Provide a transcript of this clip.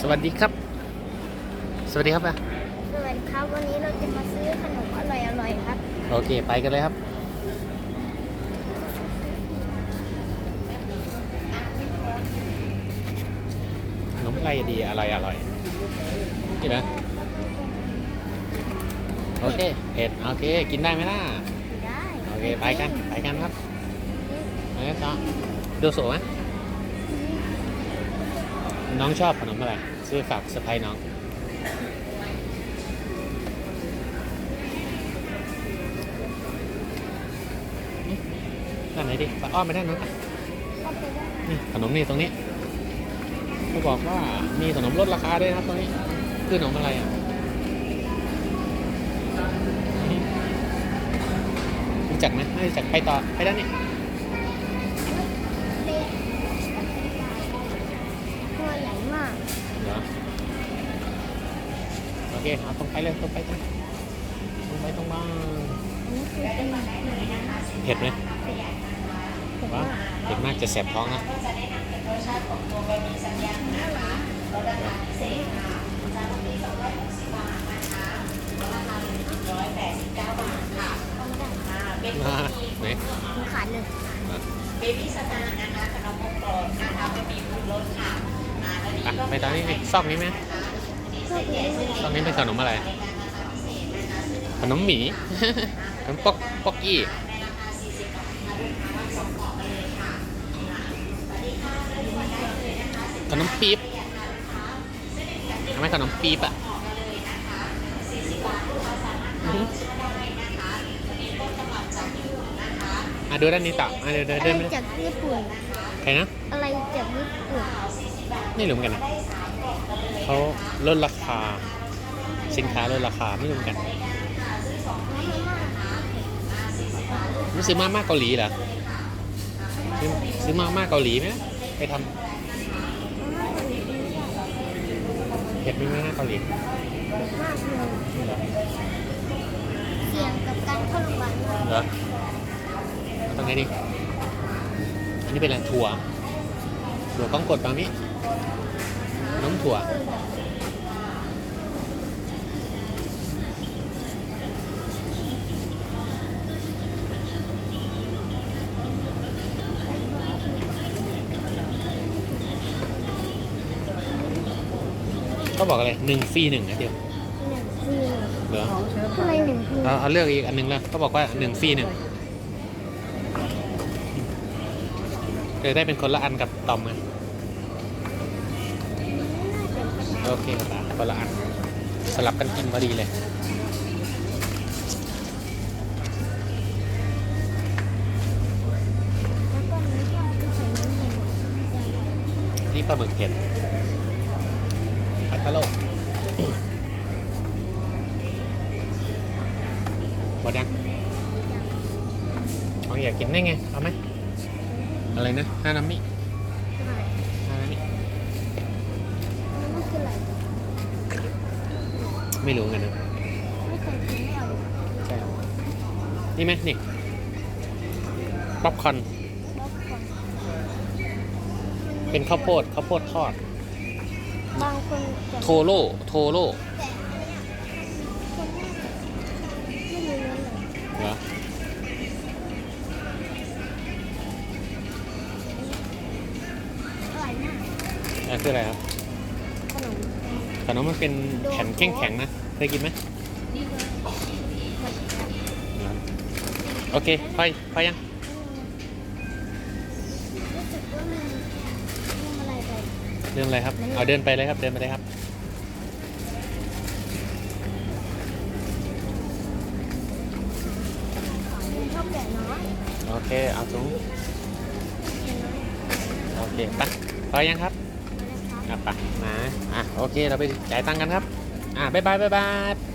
สวัสดีครับ สวัสดีครับอะสวัสดีครับ วันนี้เราจะมาซื้อขนมอร่อยๆครับ โอเค ไปกันเลยครับ ขนมอะไรดีอร่อยอร่อยนี่นะ โอเคเผ็ดโอเค กินได้ไหมล่ะ ได้ โอเค ไปกัน ไปกันครับไปกันต่อดูสวยไหม น้องชอบขนมอะไรซื้อฝากเซอร์ไพรส์น้อง ด้านไหนดิไปอ้อมไปด้านนู้นไปก็ไปได้นี่ขนมนี่ตรงนี้เขาบอกว่ามีขนมลดราคาด้วยนะครับตรงนี้คือขนมอะไรอะนี่รู้จักไหมไม่รู้จักไปต่อไปด้านนี้ เคเอาตรงไปเลยตรงไปตรงตรงไปตรงมาอันนี้คือเป็นหนังนะเผ็ดไหมผมว้าว่าเผ็ดมากจะแสบท้องนะมาไหนผมขาดเลยเบบี้สตาร์นะคะขนมอบกรอบนะคะไม่มีปรุงรสค่ะอ่าแล้วนี่อะไปตอนนี้นี่ซอกนี้ไหม ชอบเลยซอกนี้เป็นขนมอะไร ขนมหมี ขนมป๊อกป๊อกกี้ขนมปี๊บทำไมขนมปี๊บอะอื้อหืออะดูด้านนี้ต่ออะเดินเดินอะไรเดินไปจากญี่ปุ่นใครนะ อะไรจากญี่ปุ่นไม่รู้เหมือนกันนะ เขาลดราคา สินค้าลดราคาไม่รู้เหมือนกันรู้ซื้อมาม่าเกาหลีเหรอซื้อซื้อมาม่าเกาหลีไหมไปทำเผ็ดไหมมาม่าเกาหลีเด็กมากเลยเสี่ยงกับการเข้าโรงพยาบาลมากเหรอเอาตรงไหนดิอันนี้เป็นอะไรถั่วถั่วก้องกดบาง นี้น้ำถั่วก็บอกอะไรหนึ่งฟรีหนึ่งนะเดียวหนึ่งฟรีเหรออะไรหนึ่งฟรีเอาเอาเลือกอีกอันหนึงแล้วก็บอกว่าหนึ่งฟรีหนึ่งเดี๋ยวได้เป็นคนละอันกับตอมกัน โอเคครับคนละอันสลับกันกินพอดีเลยนี่ปลาหมึกเผ็ดอัตตาโลกหมดยังเอาอยากกินได้ไง เอาไหม อะไรนะฮานามิ ใช่ ฮานามิ มันคืออะไร ไม่รู้กันนะไม่เคยกินไม่เอาใช่นี่ไหมนี่ป๊อปคอร์นบ๊อบคอร์นเป็นข้าวโพดข้าวโพดทอด บางคนจะโทโร่โทโร่แต่คนแรกไม่รู้เรื่องเลยเหรออร่อยมากนั่นคืออะไรครับขนม ขนมมันเป็นแผ่นแข็งๆนะเคยกินไหมโอเคไปไปยังรู้สึกว่ามันมันอะไรไปเรื่องอะไรครับ เอาเดินไปเลยครับ เดินไปเลยครับ มันชอบแกะน้อยโอเค เอาถุงโอเคไปไปยังครับ อะไปมาอะโอเคเราไปจ่ายตังค์กันครับ อะบ๊ายบายบ๊ายบาย